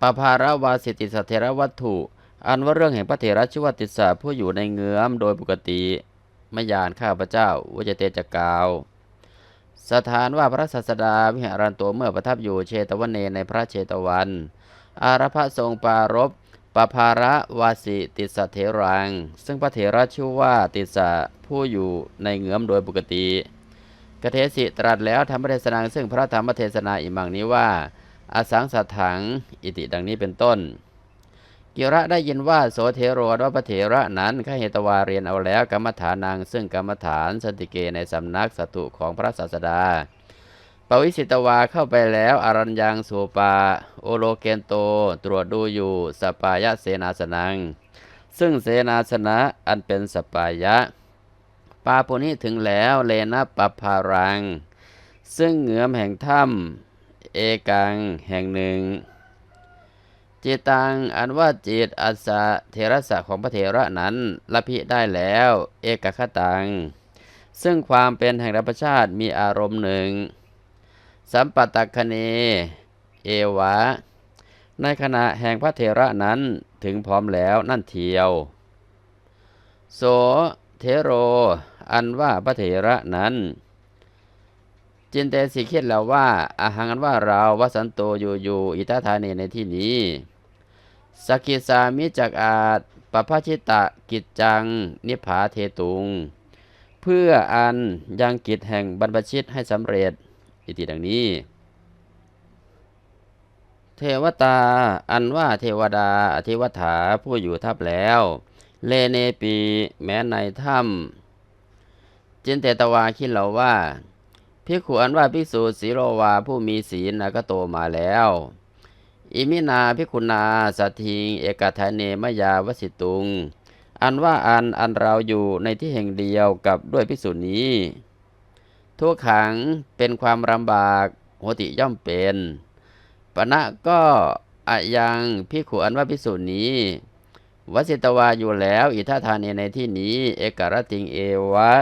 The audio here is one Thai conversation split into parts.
ปภารวาสิติสเทระวัตถุ อันว่าเรื่องแห่งพระเถระชื่อว่าติสสะผู้อยู่ในเงื้อมโดยปกติไม่ยานข้าพเจ้าวจเตจกล่าว สถานว่าพระศาสดาวิหารันโตเมื่อประทับอยู่เชตวันเนในพระเชตวัน อารพะทรงปารบปภาระวาสิติสเถรัง ซึ่งพระเถระชื่อว่าติสะผู้อยู่ในเงื้อมโดยปกติกเทสิตรัสแล้วธรรมเทศนาซึ่งพระธรรมเทศนาอิมังนี้ว่า อสังสัทถัง อิติดังนี้เป็นต้น กิระได้ยินว่าโสเทโรว่าพระเถระนั้นข้าเหตวาเรียนเอาแล้วกรรมฐานัง ซึ่งกรรมฐานสติเกในสำนักสตุของพระศาสดาปวิสิตวาเข้าไปแล้วอารัญญังสุปา โอโลเกนโต ตรวจดูอยู่สปายะเสนาสนัง ซึ่งเสนาสนะอันเป็นสปายะ ปาปุนี้ถึงแล้วเลนะปภารัง ซึ่งเหงือมแห่งถ้ำ เอกังแห่งหนึ่ง จิตตังอันว่าจิตอัสสะเทระสะของพระเถระนั้นละพิได้แล้ว เอกคตัง ซึ่งความเป็นแห่งธรรมชาติมีอารมณ์หนึ่ง สัมปัตตคเน เอวะ ในขณะแห่งพระเถระนั้นถึงพร้อมแล้วนั่นเทียว โสเทโร อันว่าพระเถระนั้น จินเตสิคิดแล้วว่าอาหังอันว่าเราวสันโตอยู่อยู่อิตาธานีในที่นี้สกิสามิจักอาจปภชิตะกิจจัง นิพพาเทตุง เพื่ออันยังกิจแห่งบรรพชิตให้สำเร็จ อิติดังนี้ เทวตา อันว่าเทวดาอธิวถาผู้อยู่ทับแล้ว เลเนปีแม้ในถ้ำจินเตตวาคิดเราว่า พิขุนว่าภิกษุสีโลวาผู้มีศีลนะก็โตมาแล้ว อิมินาพิกุณาสัตทิง เอกทานเนมยาวสิตุง อันว่าอันอันเราอยู่ในที่แห่งเดียวกับด้วยภิกษุนี้ทุกขังเป็นความลำบากโหติย่อมเป็นปณะก็อะยังพิขุนว่าภิกษุนี้วสิตวาอยู่แล้ว อิทัทานเนในที่นี้ เอกรติงเอวะ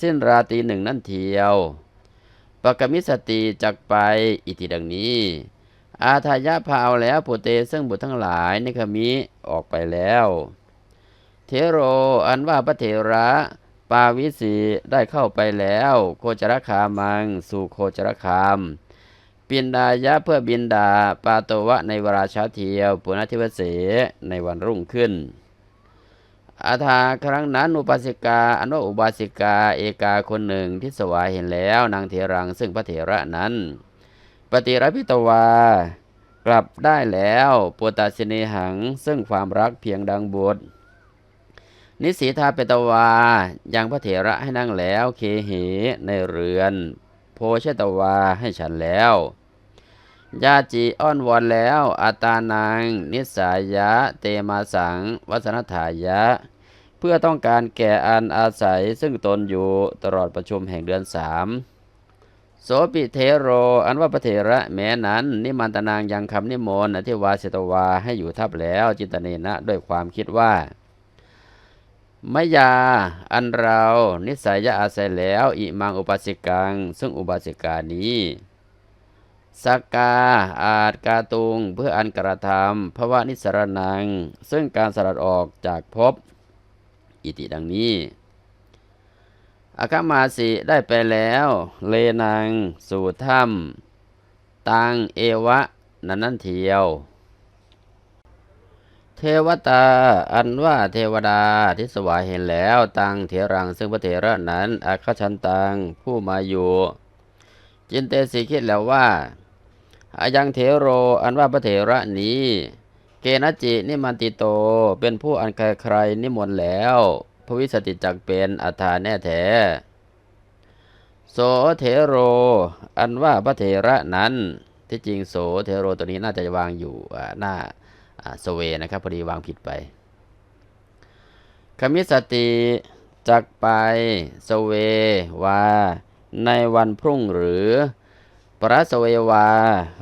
สิ้นราตีหนึ่งนั่นเทียว ปกมิสติจักไปอิติดังนี้ อาทายะพาเอาแล้วปุเตซึ่งบุตรทั้งหลายในคมิออกไปแล้ว เทโรอันว่าพระเถระ ปาวิสีได้เข้าไปแล้ว โคจรคามัง สู่โคจรคามปินดายะเพื่อบินดา ปาโตวะในเวลาเช้าเทียวปุณธิวเสในวันรุ่งขึ้น อาทาครั้งนั้นอุปาสิกาอันว่าอุบาสิกาเอกาคนหนึ่งที่สวายเห็นแล้วนางเถรังซึ่งพระเถระนั้น ปฏิรพิตวากลับได้แล้วปุตตสิเนหังซึ่งความรักเพียงดังบุตรนิสีทาเปตวายังพระเถระให้นั่งแล้วเคเหในเรือน โพเชตวาให้ฉันแล้ว ญาจีอ้อนวอนแล้วอาตานัง นิสายะ เตมาสัง วัสนถายะ เพื่อต้องการแก่อันอาศัยซึ่งตนอยู่ตลอดประชุมแห่งเดือนสามโสปิเทโร อันว่าพระเถระแม้นั้น นิมันตนางยังคำนิมนต์อธิวาเสตวาให้อยู่ทับแล้วจินตเนนะด้วยความคิดว่ามยา อันเรา นิสัยยะอาศัยแล้ว อิมังอุปสิกัง ซึ่งอุบาสิกานี้ สักกาอาจกาตุงเพื่ออันกระทำภวะนิสรนัง ซึ่งการสลัดออกจากภพอิติดังนี้อาคามาสิได้ไปแล้ว เลนัง สู่ถ้ำตังเอวะ นันนันเทียว เทวตา อันว่าเทวดาที่สวายเห็นแล้ว ตังเถรัง ซึ่งพระเถระนั้นอาคชันตัง ผู้มาอยู่ จินเตสีคิดแล้วว่า อายังเถโรอันว่าพระเถระนี้ เกณจินิมันติโตเป็นผู้อันใครใครนิมนต์แล้วพระวิสติจักเป็นอัฐานแน่แท้โสเถโร อันว่าพระเถระนั้นที่จริงโสเถโรตัวนี้น่าจะวางอยู่หน้าสเวนะครับพอดีวางผิดไปคมิสติจักไปสเววาในวันพรุ่งหรือ ปรสเววา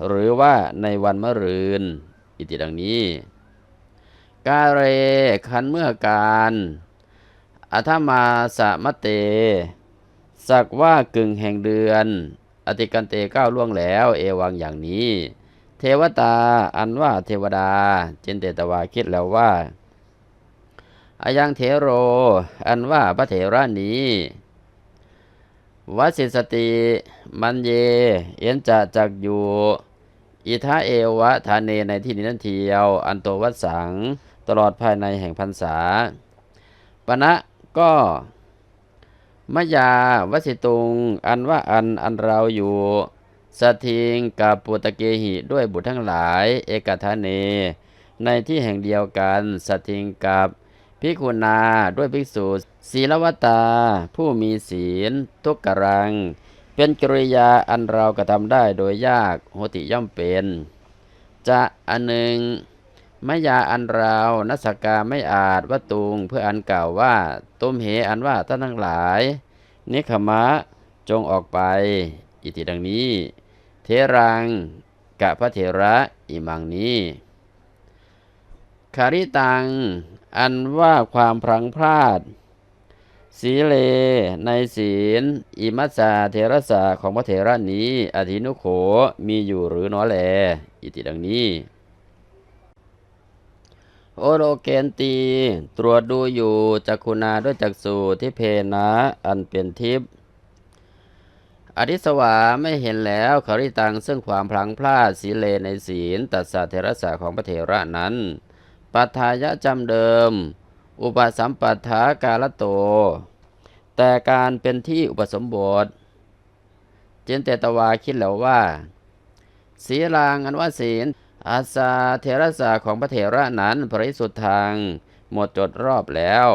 หรือว่าในวันมะรืน อิติดังนี้ กาเรคันเมื่อการอัธมาสมะเต สักว่ากึ่งแห่งเดือน อติกันเตก้าวล่วงแล้ว เอวังอย่างนี้ เทวตาอันว่าเทวดา เจนเตตวาคิดแล้วว่าอายังเทโร อันว่าพระเถระนี้ วสิสติมันเย เอ็นจะจักอยู่ อิทาเอวะทานเนในที่นี้นั่นเทียว อันโตวัดสังตลอดภายในแห่งพรรษาปณะก็มยาวสิตุง อันว่าอันอันเราอยู่สทิงกับปุตะเกหิด้วยบุตรทั้งหลาย เอกทาเน ในที่แห่งเดียวกันสทิงกับ พิกุณาด้วยภิกษุศีลวตา ผู้มีศีล ทุกกรัง เป็นกริยาอันเรากระทำได้โดยยากโหติย่อมเป็น จะอันหนึ่งมยาอันเรานัสกาไม่อาจวัตุงเพื่ออันกล่าวว่าตุมเหอันว่าท่านทั้งหลาย นิขมะจงออกไป อิติดังนี้ เทรังกะพระเถระอิมังนี้ คาริตัง อันว่าความพลังพลาด สีเล ในศีล อิมัสสาเทระสาของพระเถระนี้ อธินุโขมีอยู่หรือหนอแล อิติดังนี้ โอโรเกนตี ตรวจดูอยู่จักคุณาด้วยจักสูที่เพนะอันเป็นทิพย์อธิสวาไม่เห็นแล้วขริตังซึ่งความพลังพลาดสีเลในศีลตัสสะเทระสาของพระเถระนั้น ปัทายะจำเดิม อุปสัมปัฏฐากาลโต แต่การเป็นที่อุปสมบท เจนเตตวาคิดแล้วว่า ศีลางอันว่าศีล อาสาเทระสาของพระเถระนั้นบริสุทธิ์ทาง หมดจดรอบแล้ว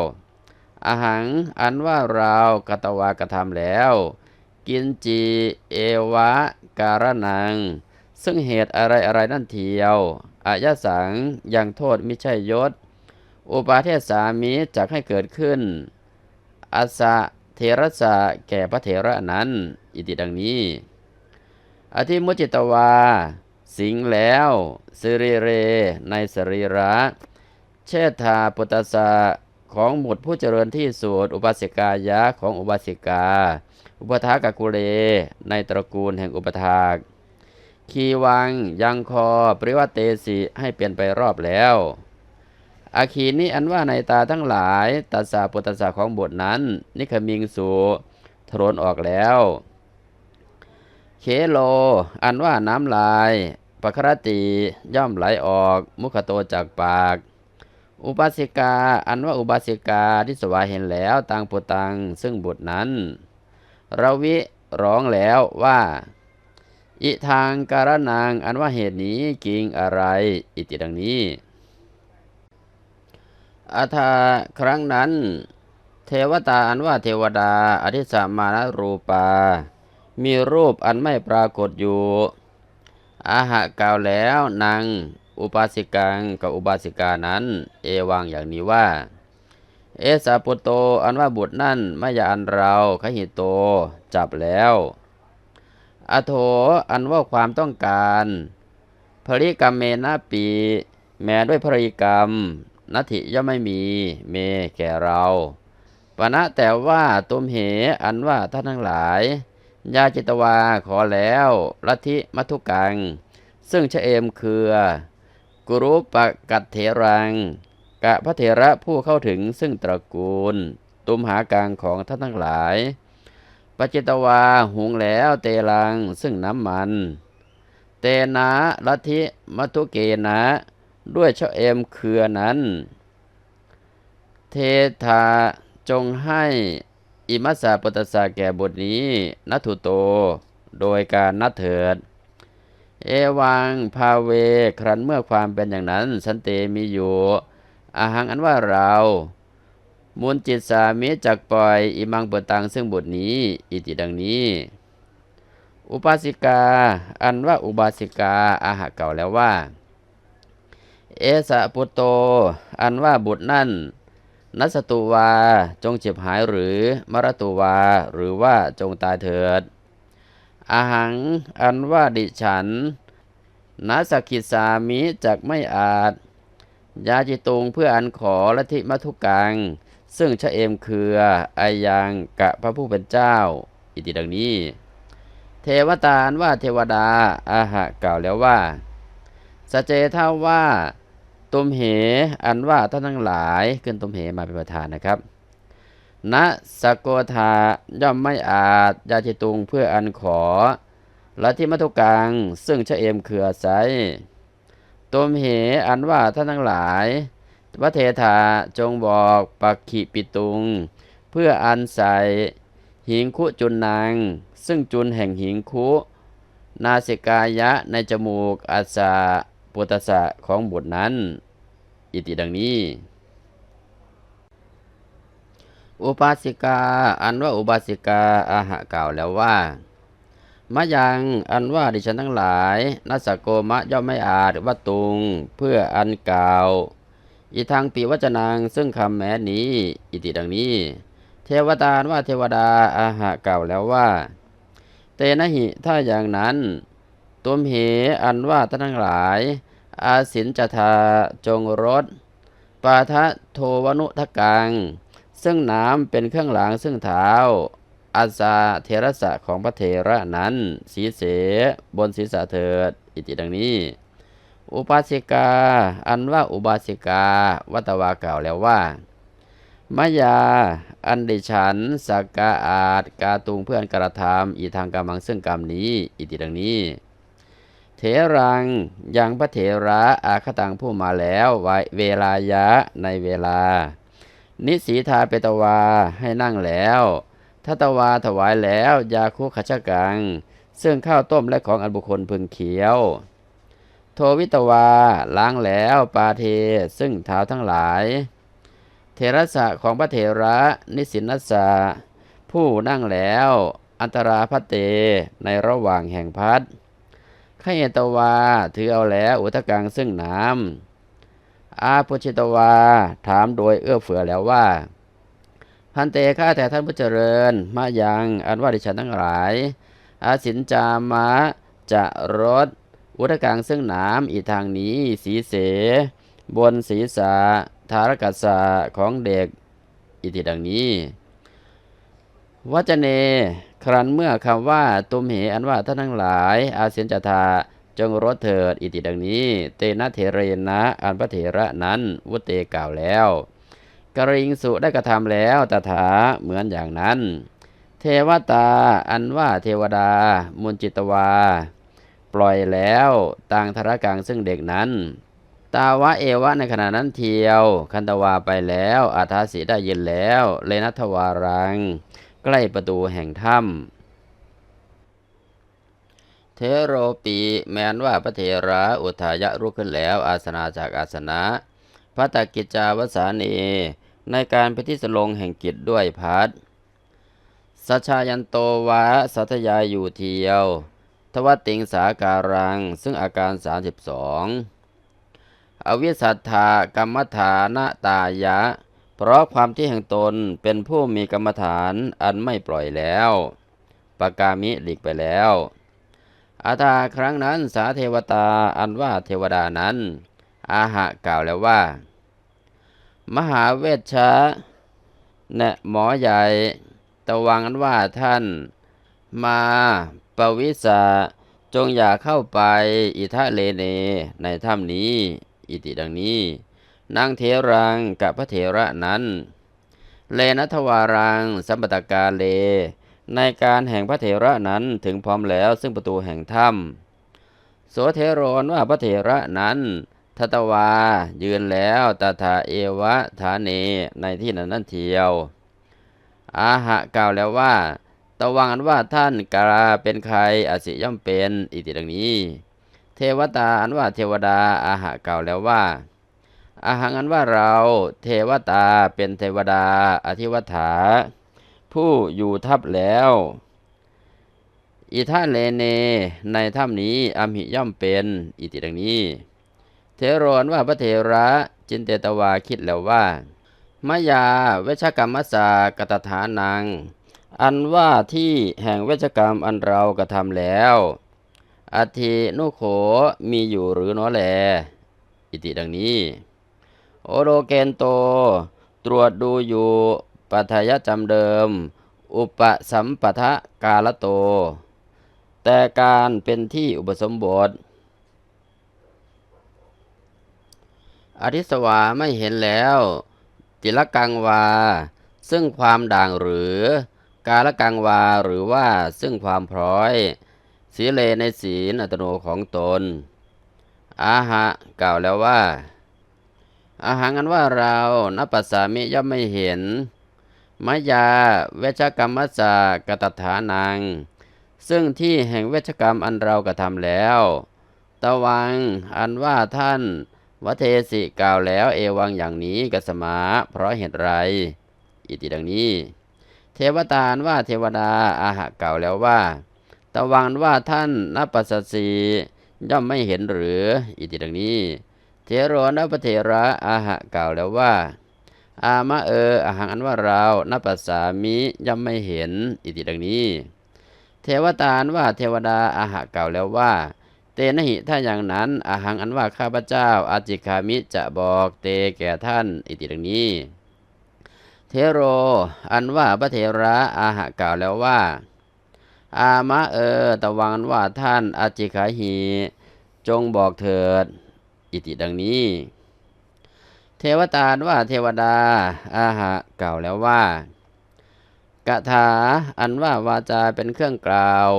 อาหังอันว่าเรากตวากระทำแล้ว กินจี เอวะ การนัง ซึ่งเหตุอะไรอะไรนั่นเทียว อายะสังยังโทษไม่ใช่ยศ อุปาเทศสามิจักให้เกิดขึ้นอาสะเทระสะแก่พระเถระนั้น อิติดังนี้ อธิมุจิตวา สิงแล้วสิริเร ในสรีระ เชษฐาปุตตสะของหมุดผู้เจริญที่สุดอุบาสิกายะของอุบาสิกา อุปถากกุเล ในตระกูลแห่งอุปถาก คีวัง ยังคอ ปริวัตเตสิให้เปลี่ยนไปรอบแล้วอาคีนี้อันว่าในตาทั้งหลายตัสสะปุตตสะของบทนั้น นิคมิงสูทรนออกแล้ว เคโล อันว่าน้ำลายปครติย่อมไหลออก มุขโตจากปาก อุบาสิกา อันว่าอุบาสิกาที่สวาเห็นแล้วตังปุตังซึ่งบุตรนั้น เราวิร้องแล้วว่า อิทางการนางอันว่าเหตุนี้กิงอะไร อิติดังนี้อาทาครั้งนั้น เทวตาอันว่าเทวดาอธิสามานรูปา มีรูปอันไม่ปรากฏอยู่ อาหะกล่าวแล้วนางอุปาสิกังกับอุบาสิกานั้น เอวังอย่างนี้ว่า เอสาปุตโตอันว่าบุตรนั่นไม่ยาอันเราขหิตโตจับแล้ว อโถอันว่าความต้องการภริกรรมเมนาปี แม้ด้วยภริกรรมนัตถิย่อมไม่มี เมแก่เราปณะแต่ว่าตุมเห อันว่าท่านทั้งหลาย ยาจิตวาขอแล้วลัทธิมัทุกัง ซึ่งชะเอมคือ กุรุปกัตเถรัง กะพระเถระผู้เข้าถึงซึ่งตระกูล ตุมหากลางของท่านทั้งหลาย ปจิตวาหุงแล้วเตลังซึ่งน้ำมัน เตนะลัทธิมัทุเกนะ ด้วยเชะเอมเครือนั้น เทธาจงให้อิมัสสาปตสาแก่บทนี้นัตุโต โดยการนัดเถิด เอวังพาเว ครันเมื่อความเป็นอย่างนั้น สันเตมีอยู่อาหังอันว่าเรา มูลจิตสามิจักปล่อย อิมังเปตังซึ่งบทนี้ อิติดังนี้ อุปาสิกา อันว่าอุบาสิกาอาหะเก่าแล้วว่า เอสะปุตโต อันว่าบุตรนั่น นัสตุวาจงเจ็บหายหรือ มรตุวา หรือว่าจงตายเถิดอาหัง อันว่าดิฉันนัสกิสามิจักไม่อาจยาจิตุงเพื่ออันขอละทิมัทุกัง ซึ่งชะเอมคืออายังกะพระผู้เป็นเจ้า อิติดังนี้ เทวตานว่าเทวดาอาหะกล่าวแล้วว่า สเจท่าว่า ตุมเหอันว่าท่านทั้งหลายขึ้นตุมเหมาเป็นประธานนะครับณสกโกธาย่อมไม่อาจยาจิตุงเพื่ออันขอและที่มัทุกัง ซึ่งชะเอมเขือไซตุมเหอันว่าท่านทั้งหลาย พระเทธาจงบอกปักขิปิตุง เพื่ออันใสหิงคุจุนนาง ซึ่งจุนแห่งหิงคุ นาสิกายะในจมูกอาสาปุตตสะของบุตรนั้น อิติดังนี้ อุปาสิกา อันว่าอุบาสิกาอาหะกล่าวแล้วว่ามะยังอันว่าดิฉันทั้งหลายนัสโกมะย่อมไม่อาจว่าตุง เพื่ออันกล่าว อีทางปีวัจนังซึ่งคำแม้นี้ อิติดังนี้ เทวดานว่าเทวดาอาหะกล่าวแล้วว่า เตนะหิถ้าอย่างนั้นตุมเหอันว่าท่านทั้งหลาย อาสินจทาจงรสปาทะโทวนุทกัง ซึ่งน้ำเป็นเครื่องหลังซึ่งเท้า อาซาเทระสะของพระเทระนั้น สีเสบนศีรษะเถิด อิติดังนี้ อุปาสิกา อันว่าอุบาสิกา วัตวากล่าวแล้วว่ามายา อันดิฉันสักกาอาจกาตุงเพื่อนกระทำอีทางกำมังซึ่งกรรมนี้ อิติดังนี้ เถรังยังพระเถระอาคตังผู้มาแล้วไวเวลายะในเวลา นิสีทาเปตวาให้นั่งแล้วทัตวาถวายแล้ว ยาคุขชกัง ซึ่งข้าวต้มและของอันบุคคลพึงเขียว โทวิตวาล้างแล้วปาเท ซึ่งเท้าทั้งหลาย เทระสะของพระเถระ นิสินัสสะผู้นั่งแล้ว อันตราพัตเตในระหว่างแห่งพัดขยตวาถือเอาแล้วอุทกังซึ่งน้ำอาปุชิตวาถามโดยเอื้อเฟือแล้วว่า พันเตข้าแต่ท่านผู้เจริญ มายังอันว่าดิฉันทั้งหลาย อาสินจามะจะรด อุทกังซึ่งหน้ำอีกทางนี้สีเส บนศีรษะธารกัสสะของเด็กอิติดังนี้วัจเน ครั้นเมื่อคำว่าตุมเหอันว่าท่านทั้งหลาย อาเซียนจทาจงรถเถิดอิติดังนี้ เตนะเทเรนะอันพระเถระนั้นวุเตกล่าวแล้วกริงสุได้กระทำแล้วตถาเหมือนอย่างนั้น เทวตาอันว่าเทวดา มุนจิตวา ปล่อยแล้วต่างธารกังซึ่งเด็กนั้น ตาวะเอวะในขณะนั้นเทียว คันตวาไปแล้วอาทาสีได้ยินแล้ว เลนัทวารัง ใกล้ประตูแห่งถ้ำเทโรปีแม้นว่าพระเถระอุทายะรุกขึ้นแล้ว อาสนาจากอาสนะพระตกิจจาวสานีในการไปที่สลงแห่งกิจด้วยพัดสัชชายันโตวะ สัทยายอยู่เทียว ทวติงสาการัง ซึ่งอาการ 32 อวิสัทธากรรมฐานตายะ เพราะความที่แห่งตนเป็นผู้มีกรรมฐานอันไม่ปล่อยแล้วปากามิหลีกไปแล้วอาตาครั้งนั้นสาเทวตาอันว่าเทวดานั้น อาหะกล่าวแล้วว่า มหาเวชชะเนะหมอใหญ่ตะวังอันว่าท่าน มา ปวิสาจงอย่าเข้าไปอิทะเลเนในถ้ำนี้ อิติดังนี้ นางเทรังกับพระเถระนั้น เลนัทวารังสัมปตกาเล ในการแห่งพระเถระนั้นถึงพร้อมแล้วซึ่งประตูแห่งถ้ำโสเทโรนว่าพระเถระนั้นทัตวายืนแล้วตถาเอวะฐานเนในที่นั้นนั่นเทียว อาหะกล่าวแล้วว่า ตะวังอันว่าท่านกาเป็นใครอสิย่อมเป็นอิติดังนี้ เทวตาอันว่าเทวดาอาหะกล่าวแล้วว่าอาหังอันว่าเราเทวตาเป็นเทวดาอธิวัฐา ผู้อยู่ทับแล้วอิทาเลเนในถ้ำนี้อมหิย่อมเป็นอิติดังนี้ เทโรนว่าพระเทระจินเตตวาคิดแล้วว่ามายาเวชกรรมสากตถานัง อันว่าที่แห่งเวชกรรมอันเรากระทำแล้วอธินุโขมีอยู่หรือน้อแล อิติดังนี้ โอโรเกนโต ตรวจดูอยู่ปัทยจำเดิม อุปสัมปทะกาลโต แต่การเป็นที่อุปสมบทอธิสวาไม่เห็นแล้วติลกังวา ซึ่งความด่างหรือ กาละกังวาหรือว่าซึ่งความพร้อย สีเลในศีลอัตโนของตน อาหะกล่าวแล้วว่า อาหารกันว่าเรานับปัสสามิย่อมไม่เห็นมายาเวชกรรมมัสกตถานัง ซึ่งที่แห่งเวชกรรมอันเรากระทำแล้วตะวังอันว่าท่านวเทสิกล่าวแล้วเอวังอย่างนี้กัสมาเพราะเหตุไร อิติดังนี้ เทวตานว่าเทวดาอาหะเก่าแล้วว่า ตะวังว่าท่านนับปัสสีย่อมไม่เห็นหรือ อิติดังนี้ เทโรนพเทระอาหะเก่าแล้วว่า อามะเอออาหังอันว่าเรานับปัสสามิย่อมไม่เห็น อิติดังนี้ เทวตานว่าเทวดาอาหะเก่าแล้วว่า เตนะหิถ้าอย่างนั้นอาหังอันว่าข้าพเจ้าอาจิคามิจะบอกเตแก่ท่าน อิติดังนี้ เทโร อันว่าพระเทระอาหะกล่าวแล้วว่า อามะเออตะวังว่าท่านอาจิขาหี จงบอกเถิด อิติดังนี้ เทวตาว่าเทวดา อาหะกล่าวแล้วว่ากะถาอันว่าวาจาเป็นเครื่องกล่าว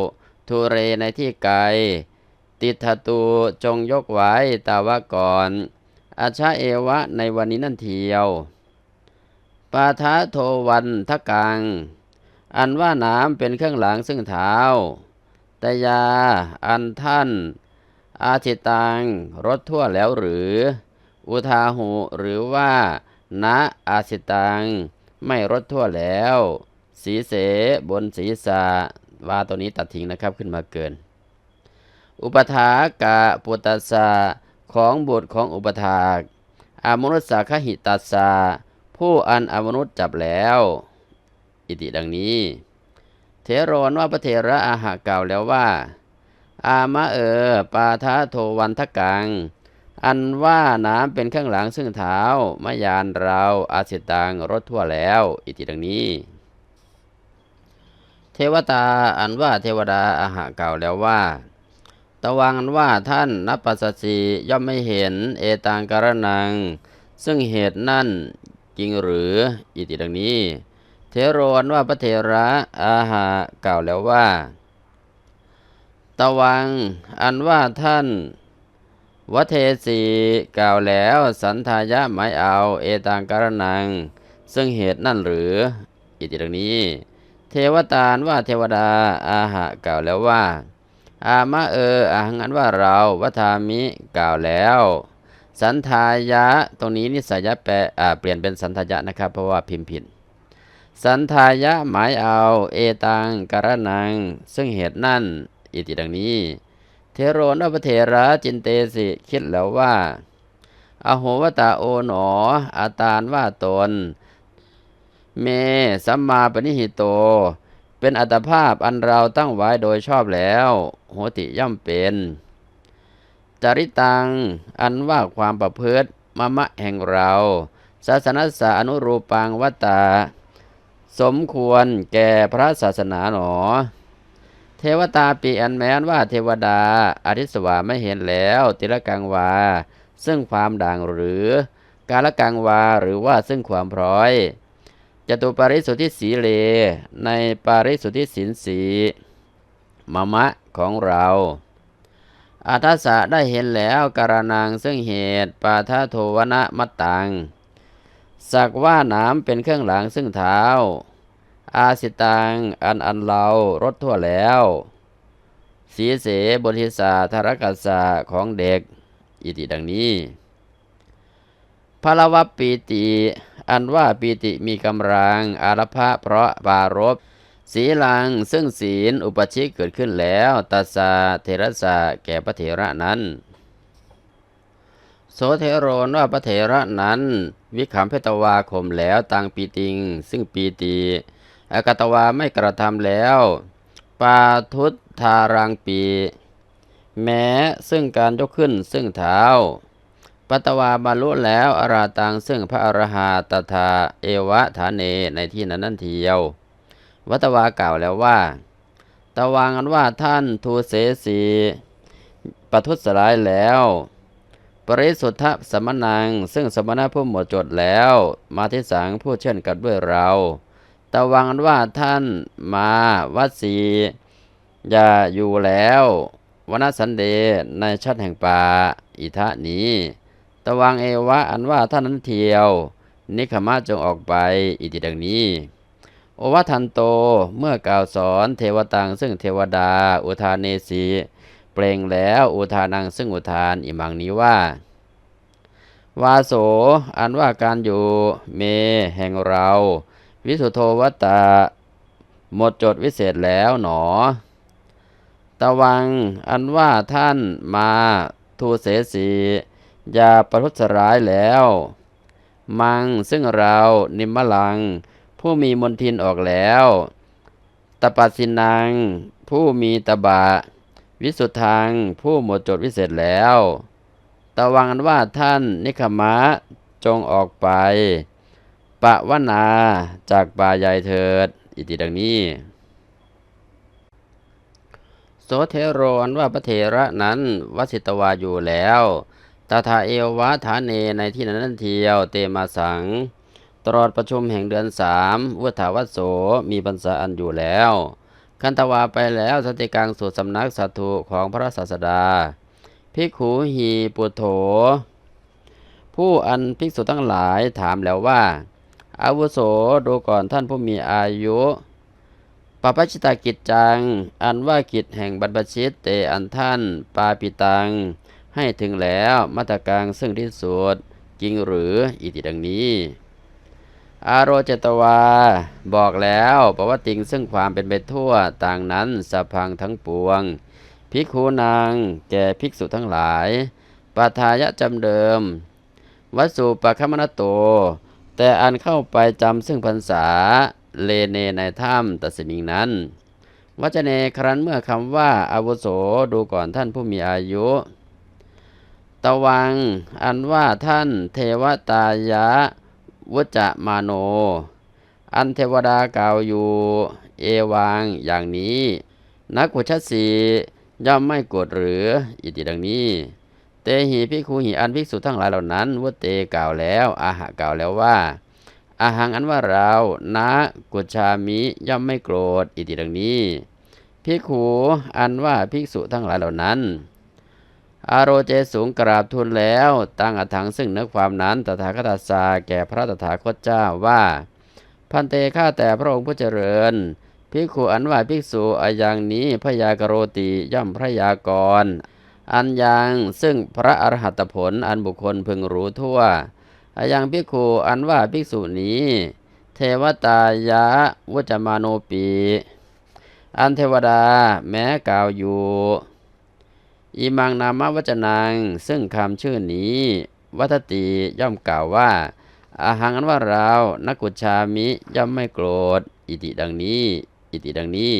ทูเรในที่ไกล ติทตูจงยกไว้ตาวะก่อนอาชาเอวะในวันนี้นั่นเทียว ปาทะโทวันทะกัง อันว่าน้ำเป็นเครื่องหลังซึ่งเท้าแต่ยา อันท่าน อาทิตัง รถทั่วแล้วหรือ อุทาหูหรือว่า ณอาสิตัง ไม่รถทั่วแล้ว สีเสบนศีรษะว่าตัวนี้ตัดทิ้งนะครับขึ้นมาเกิน อุปถากะปุตตสะของบุตรของอุปถาก อามนุษสาคหิตัสสะ ผู้อันอมนุษย์จับแล้ว อิติดังนี้ เทโรนว่าพระเทระอาหะกล่าวแล้วว่า อามะเออ ปาทะโทวันทกัง อันว่าน้ำเป็นข้างหลังซึ่งเท้ามายานเราอาสิตังรถทั่วแล้ว อิติดังนี้ เทวตาอันว่าเทวดาอาหะกล่าวแล้วว่าตะวังอันว่าท่านนับปัสสสีย่อมไม่เห็นเอตังการนัง ซึ่งเหตุนั่น จริงหรืออิติดังนี้ เทโรนว่าพระเทระอาหะกล่าวแล้วว่า ตะวังอันว่าท่านวเทสีกล่าวแล้วสันทายะหมายเอาเอตังการนัง ซึ่งเหตุนั่นหรือ อิติดังนี้ เทวตานว่าเทวดาอาหะกล่าวแล้วว่า อามะเอออาหังอันว่าเราวัฏามิกล่าวแล้ว สันทายะตรงนี้นิสัยะแปลเปลี่ยนเป็นสันทายะนะครับ เพราะว่าพิมพ์ผิด สันทายะหมายเอา เอตังการนัง ซึ่งเหตุนั่นอิติดังนี้ เทโรนพเทระจินเตสิคิดแล้วว่า อโหวตาโอหนอ อาตานว่าตน เมสัมมาปณิหิโต เป็นอัตภาพอันเราตั้งไว้โดยชอบแล้ว โหติย่อมเป็น จริตัง อันว่าความประพฤติมะมะแห่งเราศาสนสาอนุรูปังวัตตา สมควรแก่พระศาสนาหนอ เทวตาปีอันแม้นว่าเทวดาอธิสวาไม่เห็นแล้วติลกังวา ซึ่งความด่างหรือ กาลกังวาหรือว่าซึ่งความพร้อยจตุปาริสุทธิสีเล ในปาริสุทธิสินสีมะมะของเรา อาทัสสะได้เห็นแล้วการนังซึ่งเหตุปาทาโทวนะมัตตัง สักว่าน้ำเป็นเครื่องหลังซึ่งเท้า อาสิตัง อันอันเรารถทั่วแล้ว สีเสบทิสาธารกัสสะของเด็ก อิติดังนี้พลวปีติ อันว่าปีติมีกำลังอารพะเพราะปารบ สีลังซึ่งศีลอุปชิกเกิดขึ้นแล้วตัสสะเทระสะแก่พระเถระนั้น โสเทโรนว่าพระเถระนั้น วิขำเพตวาข่มแล้วตังปีติง ซึ่งปีติอากตวาไม่กระทำแล้ว ปาทุตทารังปี แม้ซึ่งการยกขึ้นซึ่งเท้า ปัตวาบรรลุแล้วอาราตังซึ่งพระอรหาตถาเอวะฐานเนในที่นั้นนั่นเทียว วัตวากล่าวแล้วว่า ตะวางอันว่าท่านทูเสสีประทุสลายแล้ว ปริสุทธสมนัง ซึ่งสมณะผู้หมดจดแล้ว มาทิสังผู้เช่นกันด้วยเรา ตะวังว่าท่านมาวัดสีอย่าอยู่แล้ววนสันเดในชัดแห่งป่าอิทะนี้ ตะวังเอวะอันว่าท่านนั้นเทียว นิขมาจงออกไป อิติดังนี้ โอวทันโตเมื่อกล่าวสอนเทวตังซึ่งเทวดา อุทานเนสีเปล่งแล้วอุทานังซึ่งอุทานอิมังนี้ว่า วาโส อันว่าการอยู่เมแห่งเรา วิสุโทวัตตาหมดจดวิเศษแล้วหนอ ตะวังอันว่าท่านมาทูเสสีอย่าประทุษร้ายแล้ว มังซึ่งเรานิมมลัง ผู้มีมนทินออกแล้วตปัสสินัง ผู้มีตบะ วิสุทธัง ผู้หมดจดวิเศษแล้วตะวังอันว่าท่านนิคมะจงออกไป ปะวนาจากป่าใหญ่เถิด อิติดังนี้ โสเทโรอันว่าพระเถระนั้นวสิตวาอยู่แล้วตถาเอวะฐานเนในที่นั้นเทียว เตมาสัง ตลอดประชุมแห่งเดือนสามวุฒาวัโสมีพรรษาอันอยู่แล้ว คันตวาไปแล้วสติกังสู่สำนักสัตถุของพระศาสดา ภิกขุหีปุโถ ผู้อันภิกษุทั้งหลายถามแล้วว่า อาวุโสดูก่อนท่านผู้มีอายุปปัจจิตากิจจัง อันว่ากิจแห่งบรรพชิตเตอันท่าน ปาปิตัง ให้ถึงแล้วมาตรการซึ่งที่สุดจริงหรืออิติดังนี้ อารโรเจตวา บอกแล้วปวัติงซึ่งความเป็นไปทั่วต่างนั้นสัพพังทั้งปวง ภิกขุนางแก่ภิกษุทั้งหลายปาทายะจำเดิม วัสสุปะคมนโต แต่อันเข้าไปจำซึ่งพรรษาเลเนในถ้ำตัสมิงนั้น วัจเนครั้นเมื่อคำว่าอาวุโสดูก่อนท่านผู้มีอายุตะวัง อันว่าท่านเทวตายะ วจจะมาโน อันเทวดากล่าวอยู่ เอวังอย่างนี้ นักขุชสีย่อมไม่โกดหรือ อิติดังนี้ เตหีพิคูหีอันภิกษุทั้งหลายเหล่านั้นวเตกล่าวแล้ว อาหะกล่าวแล้วว่า อาหังอันว่าเรานะกุชามิย่อมไม่โกรธ อิติดังนี้พิคูอันว่าภิกษุทั้งหลายเหล่านั้น อารโรเจสูงกราบทูลแล้ว ตั้งอัถังซึ่งเนื้อความนั้นตถาคตสาแก่พระตถาคตเจ้าว่า พันเตข้าแต่พระองค์ผู้เจริญภิกขุอันว่าภิกษุอาย่างนี้พยากโรติย่อมพระยากร อันยังซึ่งพระอรหัตผลอันบุคคลพึงรู้ทั่วอายังภิกขุอันว่าภิกษุนี้ เทวตายะวจมาโนปี อันเทวดาแม้กล่าวอยู่ อิมังนามวจนัง ซึ่งคำชื่อนี้ วัตติย่อมกล่าวว่า อาหังอันว่าเรานักกุชามิย่อมไม่โกรธ อิติดังนี้ อิติดังนี้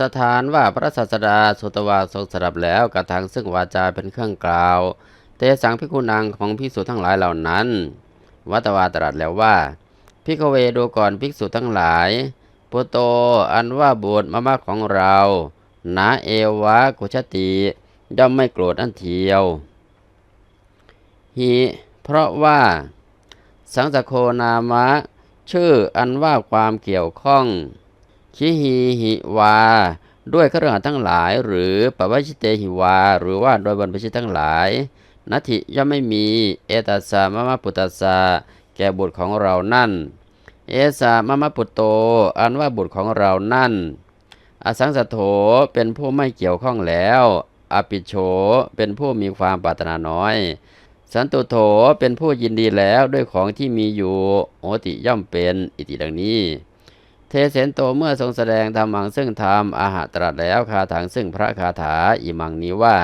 สถานว่าพระศาสดาสุตวาทรงสดับแล้วกระทังซึ่งวาจาเป็นเครื่องกล่าว เตสังพิคุนังของภิกษุทั้งหลายเหล่านั้น วัตวาตรัสแล้วว่าพิกเวดูก่อนภิกษุทั้งหลายปุโตอันว่าบุตรมามากของเรา นาเอวะกุชติ ย่อมไม่โกรธอันเทียวหิเพราะว่า สังสโคนามะ ชื่ออันว่าความเกี่ยวข้องชิฮีหิวา ด้วยเครื่องทั้งหลาย หรือปวัชิเตหิวา หรือว่าโดยบรรพชิตทั้งหลายนัตถิย่อมไม่มีเอตัสสะมะมะปุตตัสสะแก่บุตรของเรานั่น เอสามะมะปุตโต อันว่าบุตรของเรานั่น อสังสโถเป็นผู้ไม่เกี่ยวข้องแล้ว อปิโชเป็นผู้มีความปรารถนาน้อย สันตุโถเป็นผู้ยินดีแล้วด้วยของที่มีอยู่โอติย่อมเป็นอิติดังนี้ เทเสนโตเมื่อทรงแสดงธรรมังซึ่งธรรมอาหาตรัสแล้วคาถังซึ่งพระคาถาอิมังนี้ว่า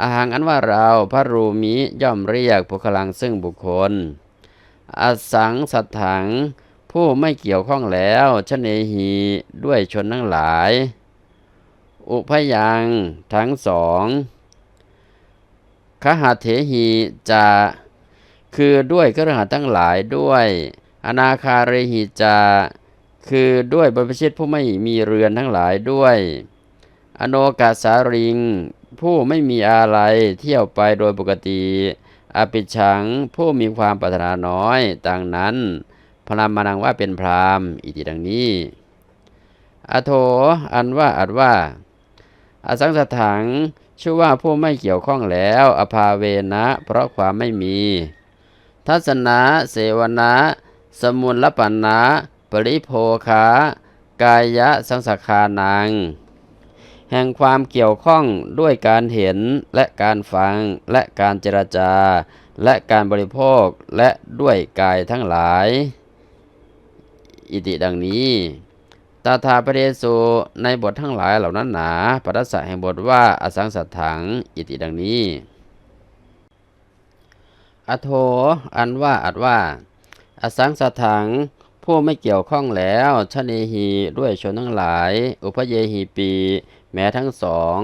อาหางอันว่าเราพระรูมิย่อมเรียกบุคลังซึ่งบุคคล อสังสัตถัง ผู้ไม่เกี่ยวข้องแล้วชเนหีด้วยชนทั้งหลาย อุพยังทั้งสองขหาเถหีจะคือด้วยกระหัสทั้งหลายด้วย อนาคาเรหิจาคือด้วยบรรพชิตผู้ไม่มีเรือนทั้งหลายด้วย อโนกาสาริง ผู้ไม่มีอะไรเที่ยวไปโดยปกติอภิชังผู้มีความปรารถนาน้อยดังนั้น พรามมานังว่าเป็นพรามอิติดังนี้ อโทอันว่าอัดว่า อสังสถังชื่อว่าผู้ไม่เกี่ยวข้องแล้ว อภาเวนะ เพราะความไม่มี ทัศนะ เสวนะ สมุลปันนะปริโภคากายะสังสคานัง แห่งความเกี่ยวข้องด้วยการเห็นและการฟังและการเจรจา และการบริโภคและด้วยกายทั้งหลาย อิติดังนี้ตาทาปเดโสในบททั้งหลายเหล่านั้นหนาปรัสสะแห่งบทว่าอสังสัตถังอิติดังนี้ อโทอันว่าอัดว่า อสังสัตถัง ผู้ไม่เกี่ยวข้องแล้วชะเนหีด้วยชนทั้งหลาย อุพเยหีปี แม้ทั้งสอง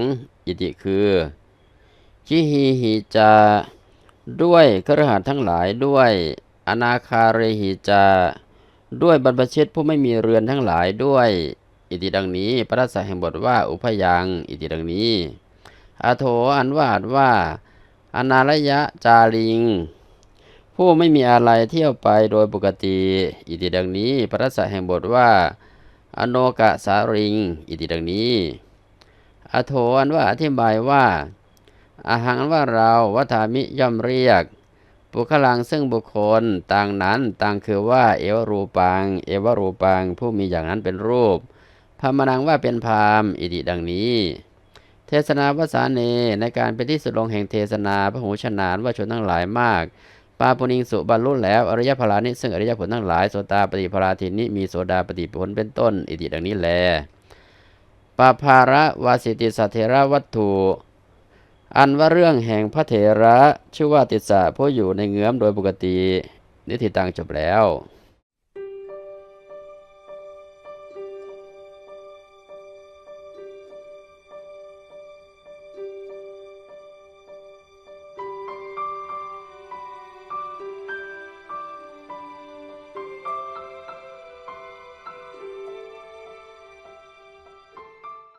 อิติคือชิหีหีจาด้วยคระหัสถ์ทั้งหลายด้วย อนาคาเรหิจา ด้วยบรรพชิตผู้ไม่มีเรือนทั้งหลายด้วย อิติดังนี้ พระรัสสะแห่งบทว่าอุพยัง อิติดังนี้อโถอันว่าอันว่า อนาลยะจาริง ผู้ไม่มีอะไรเที่ยวไปโดยปกติ อิติดังนี้ พระรัสสะแห่งบทว่า อโนกะสาริง อิติดังนี้อโถอันว่าอธิบายว่าอาหังว่าเราวัฏามิย่อมเรียก บุคลังซึ่งบุคคลต่างนั้นต่างคือว่า เอวรูปัง เอวรูปัง ผู้มีอย่างนั้นเป็นรูปพามนังว่าเป็นพามอิติดังนี้ เทศนาวสาเนในการเป็นที่สุดลงแห่งเทศนาพระหูชนานว่าชนทั้งหลายมาก ปาปุณิงสุบรรลุแล้วอริยพลานิซึ่งอริยผลทั้งหลายโสตาปฏิพลาทินิมีโสดาปฏิผลเป็นต้น อิติดังนี้แลปาภาระวาสิติสัทเทระวัตถุ อันว่าเรื่องแห่งพระเถระชื่อว่าติสสะผู้อยู่ในเงื้อมโดยปกติ นิธิตังจบแล้ว